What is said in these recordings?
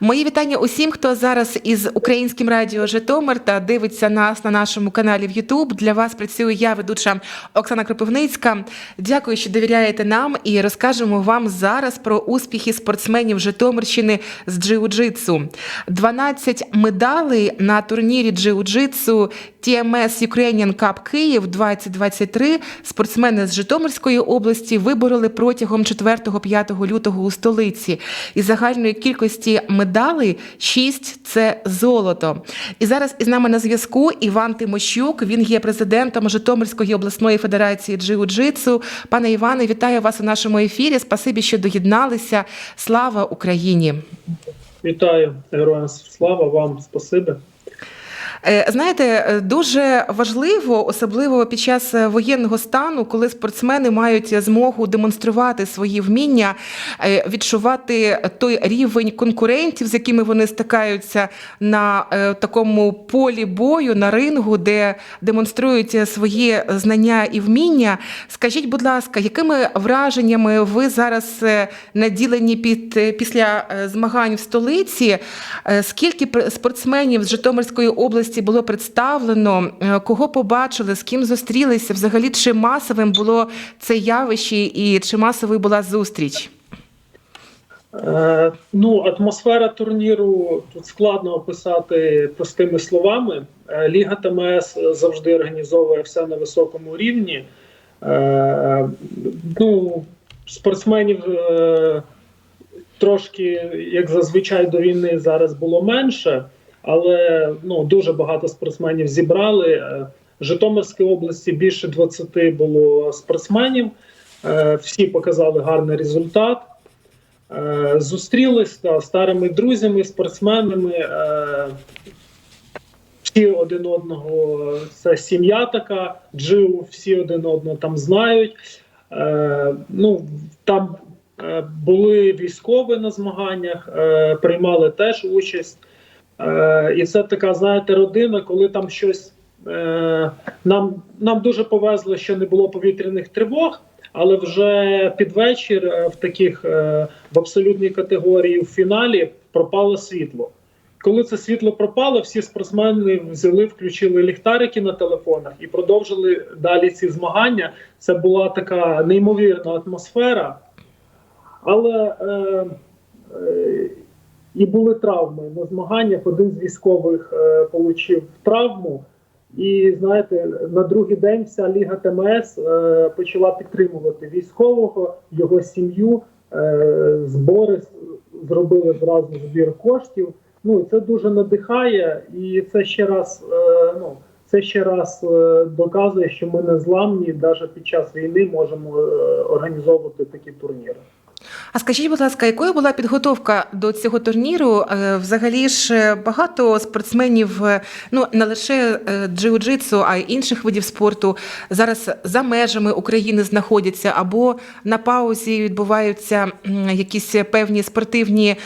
Мої вітання усім, хто зараз із українським радіо Житомир та дивиться нас на нашому каналі в Ютуб. Для вас працюю я, ведуча Оксана Кропивницька. Дякую, що довіряєте нам і розкажемо вам зараз про успіхи спортсменів Житомирщини з джиу-джитсу. 12 медалей на турнірі джиу-джитсу TMS Ukrainian Cup Київ 2023 спортсмени з Житомирської області вибороли протягом 4-5 лютого у столиці. Із загальної кількості медалей 6 – це золото. І зараз із нами на зв'язку Іван Тимощук. Він є президентом Житомирської обласної федерації джиу-джитсу. Пане Іване, вітаю вас у нашому ефірі. Спасибі, що доєдналися. Слава Україні! Вітаю, героям слава вам, спасибі. Е, Знаєте, е, дуже важливо, особливо під час е, воєнного стану, коли спортсмени мають змогу демонструвати свої вміння, відчувати той рівень конкурентів, з якими вони стикаються на такому полі бою, на рингу, де демонструють своє знання і вміння. Скажіть, будь ласка, якими враженнями ви зараз наділені під після змагань в столиці? Скільки спортсменів з Житомирської області було представлено? Е, Кого побачили, з ким зустрілися? Взагалі, чи масовим було це явище і чи масовою була зустріч? Е, ну, атмосфера турніру тут складно описати простими словами. Е, Ліга ТМС завжди організовує все на високому рівні. Ну, спортсменів трошки, як зазвичай, до війни зараз було менше, але ну, дуже багато спортсменів зібрали. Е, В Житомирській області більше 20 було спортсменів. Е, Всі показали гарний результат. Е, Зустрілись та старими друзями, спортсменами. Всі один одного, це сім'я така, джиу, всі один одного там знають. Ну, там були військові на змаганнях, приймали теж участь. Е, І це така, знаєте, родина, коли там щось. е, Нам, нам дуже повезло, що не було повітряних тривог, але вже під вечір е, в таких в абсолютній категорії в фіналі пропало світло. Коли це світло пропало, всі спортсмени взяли, включили ліхтарики на телефонах і продовжили далі ці змагання. Це була така неймовірна атмосфера. Але е, е, і були травми на змаганнях. Один з військових е, отримав травму. І знаєте, на другий день вся Ліга ТМС е, почала підтримувати військового, його сім'ю. Е, збори зробили зразу збір коштів. Ну це дуже надихає, і це ще раз, е, ну це ще раз е, доказує, що ми не зламні, навіть під час війни можемо е, організовувати такі турніри. А скажіть, будь ласка, якою була підготовка до цього турніру? Е, Взагалі ж е, багато спортсменів, е, ну не лише джиу-джитсу, а й інших видів спорту зараз за межами України знаходяться або на паузі відбуваються якісь певні спортивні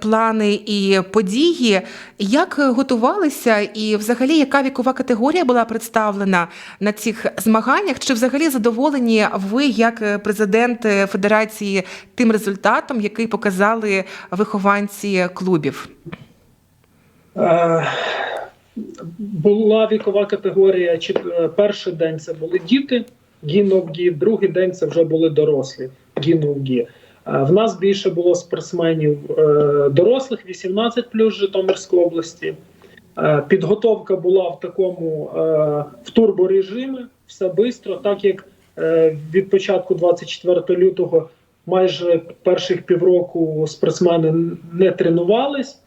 плани і події. Як готувалися, і взагалі яка вікова категорія була представлена на цих змаганнях? Чи взагалі задоволені ви як президент федерації тим результатом, який показали вихованці клубів? Е, Була вікова категорія. чи- е, Перший день це були діти, гіновгі, другий день це вже були дорослі гіновгі. В нас більше було спортсменів е, дорослих, 18 плюс Житомирської області. Е, Підготовка була в такому е, в турборежимі, все швидко, так як е, від початку 24 лютого майже перших півроку спортсмени не тренувались.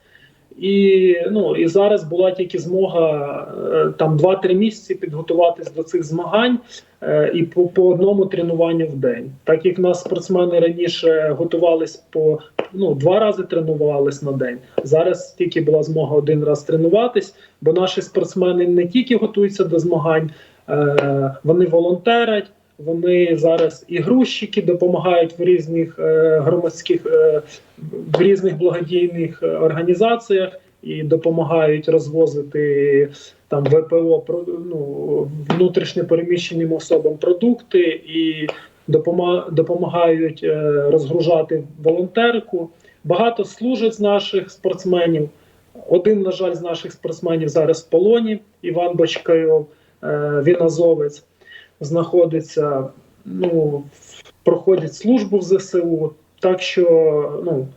І ну і зараз була тільки змога е, там 2-3 місяці підготуватись до цих змагань е, і по, по одному тренуванню в день. Так як в нас спортсмени раніше готувались по ну два рази тренувались на день. Зараз тільки була змога один раз тренуватись, бо наші спортсмени не тільки готуються до змагань, е, вони волонтерять. Вони зараз і грузчики допомагають в різних е, громадських е, в різних благодійних е, організаціях і допомагають розвозити там ВПО ну, внутрішньо переміщеним особам продукти і допома- допомагають розгружати волонтерку. Багато служать з наших спортсменів. Один, на жаль, з наших спортсменів зараз в полоні. Іван Бочкайов, він азовець, знаходиться, ну, проходить службу в ЗСУ. Так що ну,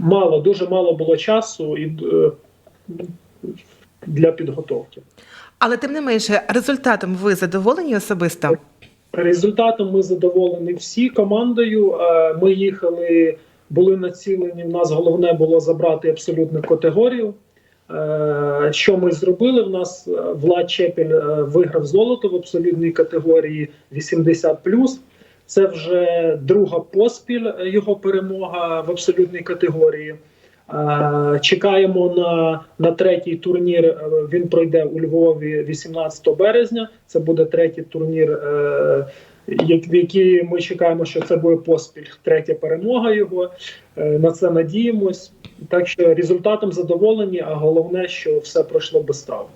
мало, дуже мало було часу і е, для підготовки. Але тим не менше, результатом ви задоволені особисто? Результатом ми задоволені всі командою. Е, Ми їхали, були націлені. У нас головне було забрати абсолютну категорію. Е, Що ми зробили? В нас е, Влад Чепель е, виграв золото в абсолютній категорії 80+. Це вже друга поспіль його перемога в абсолютній категорії. Чекаємо на, на третій турнір. Він пройде у Львові 18 березня. Це буде третій турнір, в який ми чекаємо, що це буде поспіль. Третя перемога його. Е, На це надіємось. Так що результатом задоволені, а головне, що все пройшло без травм.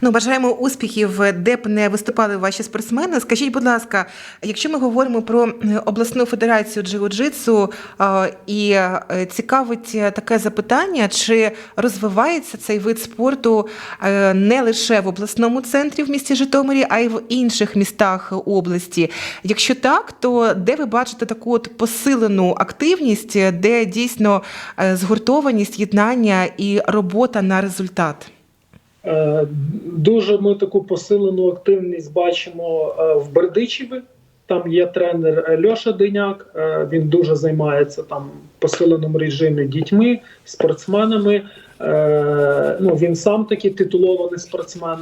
Ну, бажаємо успіхів, де б не виступали ваші спортсмени. Скажіть, будь ласка, якщо ми говоримо про е, обласну федерацію джиу-джитсу, е, і е, цікавить таке запитання, чи розвивається цей вид спорту не лише в обласному центрі в місті Житомирі, а й в інших містах області? Якщо так, то де ви бачите таку от посилену активність, де дійсно згуртованість, єднання і робота на результат? Е, Дуже ми таку посилену активність бачимо е, в Бердичеві. Там є тренер е, Льоша Деняк. е, Він дуже займається там посиленому режимі дітьми, спортсменами. Ну, він сам такий титулований спортсмен.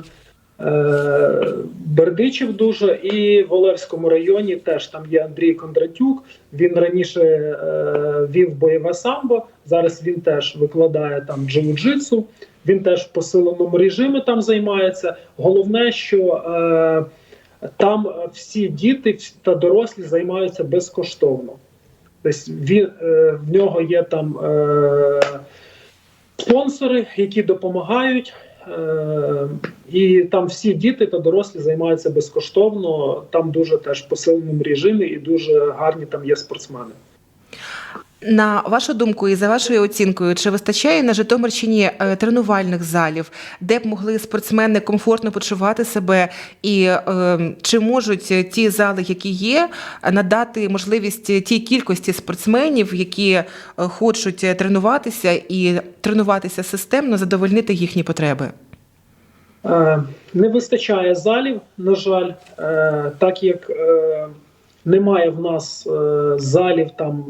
Бердичів дуже і в Олевському районі теж там є Андрій Кондратюк. Він раніше вів бойове самбо. Зараз він теж викладає там джиу-джитсу. Він теж в посиленому режимі там займається. Головне, що е, там всі діти та дорослі займаються безкоштовно. Тобто він, е, в нього є там е, спонсори, які допомагають. Е, і там всі діти та дорослі займаються безкоштовно. Там дуже теж посиленому режимі і дуже гарні там є спортсмени. На вашу думку і за вашою оцінкою, чи вистачає на Житомирщині е, тренувальних залів, де б могли спортсмени комфортно почувати себе, і е, чи можуть ті зали, які є, надати можливість тій кількості спортсменів, які е, хочуть тренуватися і тренуватися системно, задовольнити їхні потреби? Е, Не вистачає залів, на жаль, Е, так як е, немає в нас е, залів там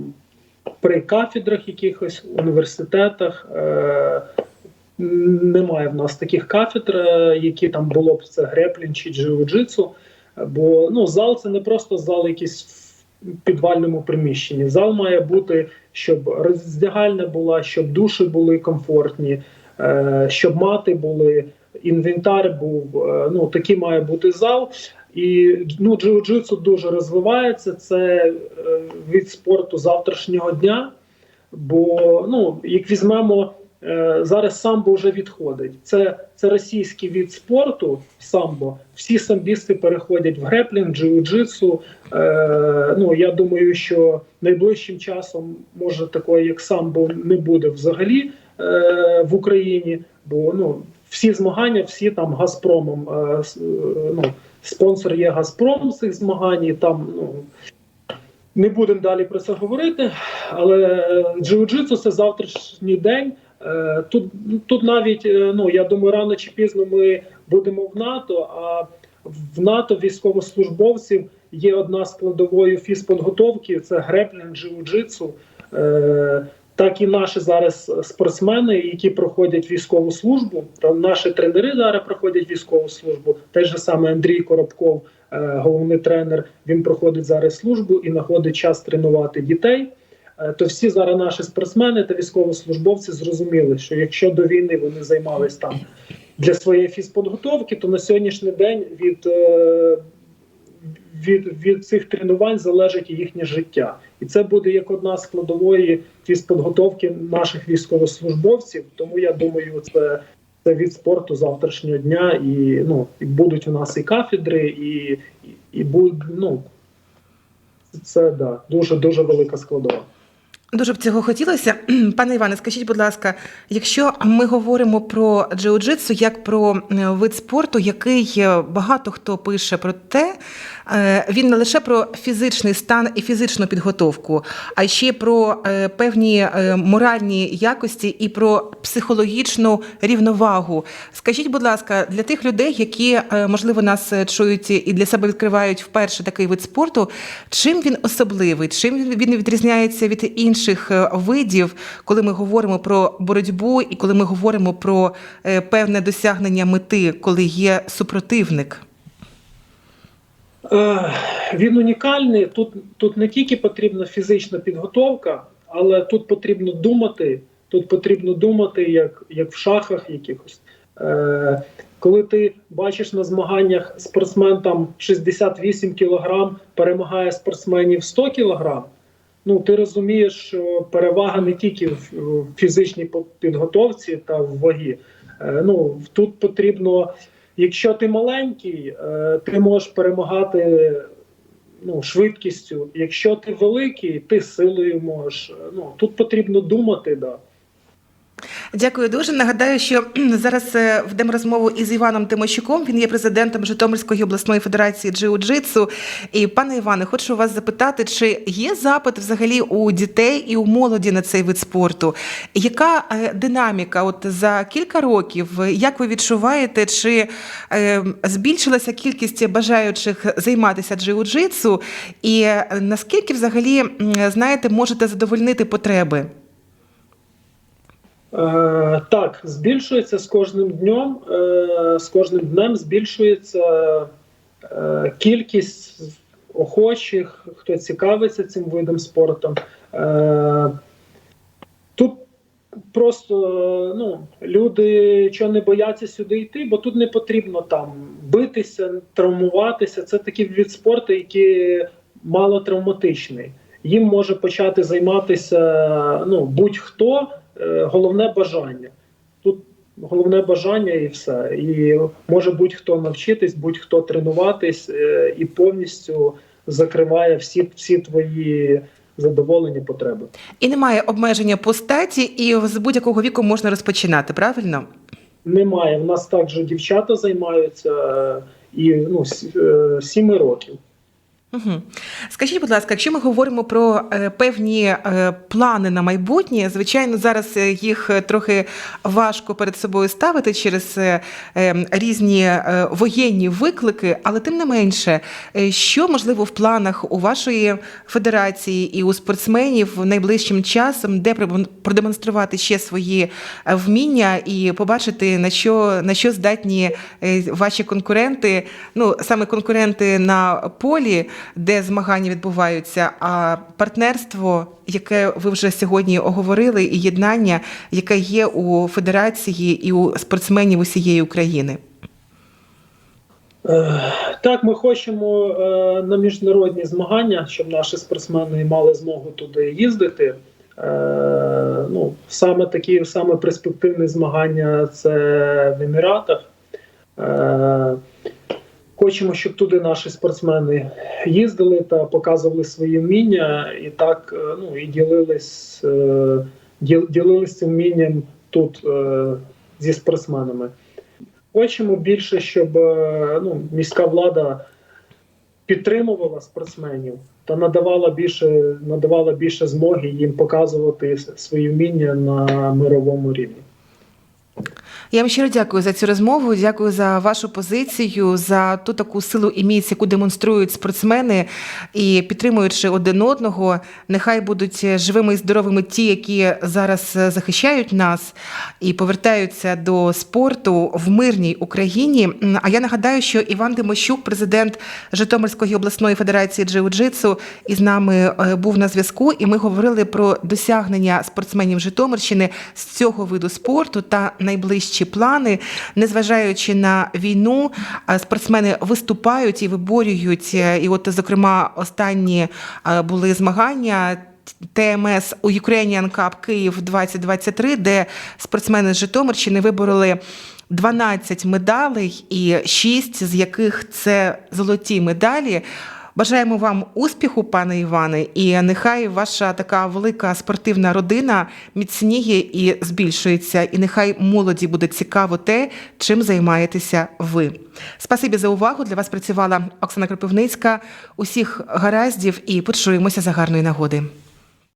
при кафедрах якихось університетах. е, Немає в нас таких кафедр, е, які там було б це греплін чи джиу-джитсу. Бо ну, зал це не просто зал якийсь в підвальному приміщенні. Зал має бути, щоб роздягальня була, щоб душі були комфортні, е, щоб мати були, інвентар був. Ну, такий має бути зал. І ну, джиу-джитсу дуже розвивається. Це е, від спорту завтрашнього дня. Бо ну, як візьмемо е, зараз самбо вже відходить. Це, це російський від спорту самбо. Всі самбісти переходять в греплінг, джиу-джитсу. Е, ну, я думаю, що найближчим часом може такої, як самбо, не буде взагалі е, в Україні. Бо ну, всі змагання, всі там Газпромом. Е, е, ну, спонсор є Газпром цих змагань. Там ну, не будемо далі про це говорити, але джиу-джитсу це завтрашній день. Е, Тут, тут навіть, е, ну я думаю, рано чи пізно ми будемо в НАТО. А в НАТО військовослужбовців є одна складовою фізподготовки це греплінг, джиу-джитсу. Е, Так і наші зараз спортсмени, які проходять військову службу, наші тренери зараз проходять військову службу. Той же саме Андрій Коробков, е, головний тренер, він проходить зараз службу і знаходить час тренувати дітей. Е, То всі зараз наші спортсмени та військовослужбовці зрозуміли, що якщо до війни вони займались там для своєї фізподготовки, то на сьогоднішній день від, е, від, від цих тренувань залежить їхнє життя. І це буде як одна з складової фізподготовки наших військовослужбовців. Тому я думаю, це, це від спорту завтрашнього дня, і ну і будуть у нас і кафедри, і, і, і будь, ну це да, дуже дуже велика складова. Дуже б цього хотілося. Пане Іване, скажіть, будь ласка, якщо ми говоримо про джиу-джитсу як про е, вид спорту, який е, багато хто пише про те, е, він не лише про фізичний стан і фізичну підготовку, а ще про певні моральні якості і про психологічну рівновагу. Скажіть, будь ласка, для тих людей, які можливо нас чують і для себе відкривають вперше такий вид спорту, чим він особливий, чим він відрізняється від інших е, видів, коли ми говоримо про боротьбу і коли ми говоримо про е, певне досягнення мети, коли є супротивник? Е, Він унікальний. Тут, тут не тільки потрібна фізична підготовка, але тут потрібно думати. Тут потрібно думати, як, як в шахах якихось. Е, коли ти бачиш на змаганнях спортсмен там 68 кілограм перемагає спортсменів 100 кілограм, ну ти розумієш, що перевага не тільки в фізичній підготовці та в вагі. Е, ну тут потрібно, якщо ти маленький, е, ти можеш перемагати ну, швидкістю. Якщо ти великий, ти силою можеш. Е, Ну тут потрібно думати, да. Дякую дуже. Нагадаю, що зараз е, ведемо розмову із Іваном Тимощуком. Він є президентом Житомирської обласної федерації джиу-джитсу. І пане Іване, хочу вас запитати, чи є запит взагалі у дітей і у молоді на цей вид спорту? Яка е, динаміка? От за кілька років, як ви відчуваєте, чи е, збільшилася кількість бажаючих займатися джиу-джитсу? І е, наскільки взагалі знаєте, можете задовольнити потреби? Е, так, збільшується з кожним днем, е, з кожним днем збільшується е, кількість охочих, хто цікавиться цим видом спорту. Тут просто ну, люди чого не бояться сюди йти, бо тут не потрібно там битися, травмуватися. Це такий вид спорту, який мало травматичний. Їм може почати займатися ну, будь-хто. Е, головне бажання. Тут головне бажання і все. І може будь-хто навчитись, будь-хто тренуватись е, і повністю закриває всі, всі твої задоволені потреби. І немає обмеження по статі, і з будь-якого віку можна розпочинати, правильно? Немає. В нас також дівчата займаються е, і ну, сіми років. Угу. Скажіть, будь ласка, якщо ми говоримо про е, певні е, плани на майбутнє, звичайно, зараз е, їх трохи важко перед собою ставити через різні воєнні виклики, але тим не менше, що можливо в планах у вашої федерації і у спортсменів найближчим часом, де продемонструвати ще свої вміння і побачити на що на що здатні ваші конкуренти, ну саме конкуренти на полі, де змагання відбуваються, а партнерство, яке ви вже сьогодні оговорили, і єднання, яке є у федерації і у спортсменів усієї України. Е, Так, ми хочемо е, на міжнародні змагання, щоб наші спортсмени мали змогу туди їздити. Е, Ну, саме такі саме перспективні змагання це в Еміратах. Хочемо, щоб туди наші спортсмени їздили та показували свої вміння, і так е, ну, і ділились, е, ділились цим вмінням тут е, зі спортсменами. Хочемо більше, щоб ну, міська влада підтримувала спортсменів та надавала більше, надавала більше змоги їм показувати свої вміння на мировому рівні. Я вам щиро дякую за цю розмову. Дякую за вашу позицію, за ту таку силу і міць, яку демонструють спортсмени і підтримуючи один одного. Нехай будуть живими і здоровими ті, які зараз захищають нас і повертаються до спорту в мирній Україні. А я нагадаю, що Іван Тимощук, президент Житомирської обласної федерації джиу-джитсу, із нами е, був на зв'язку, і ми говорили про досягнення спортсменів Житомирщини з цього виду спорту та найближчі плани. Незважаючи на війну, е, спортсмени виступають і виборюють. Е, І, от, зокрема, останні е, були змагання. ТМС у Ukrainian Cup Київ 2023, де спортсмени з Житомирщини вибороли 12 медалей, і 6 з яких це золоті медалі. Бажаємо вам успіху, пане Іване, і нехай ваша така велика спортивна родина міцніє і збільшується, і нехай молоді буде цікаво те, чим займаєтеся ви. Спасибі за увагу. Для вас працювала Оксана Кропивницька. Усіх гараздів і почуємося за гарної нагоди.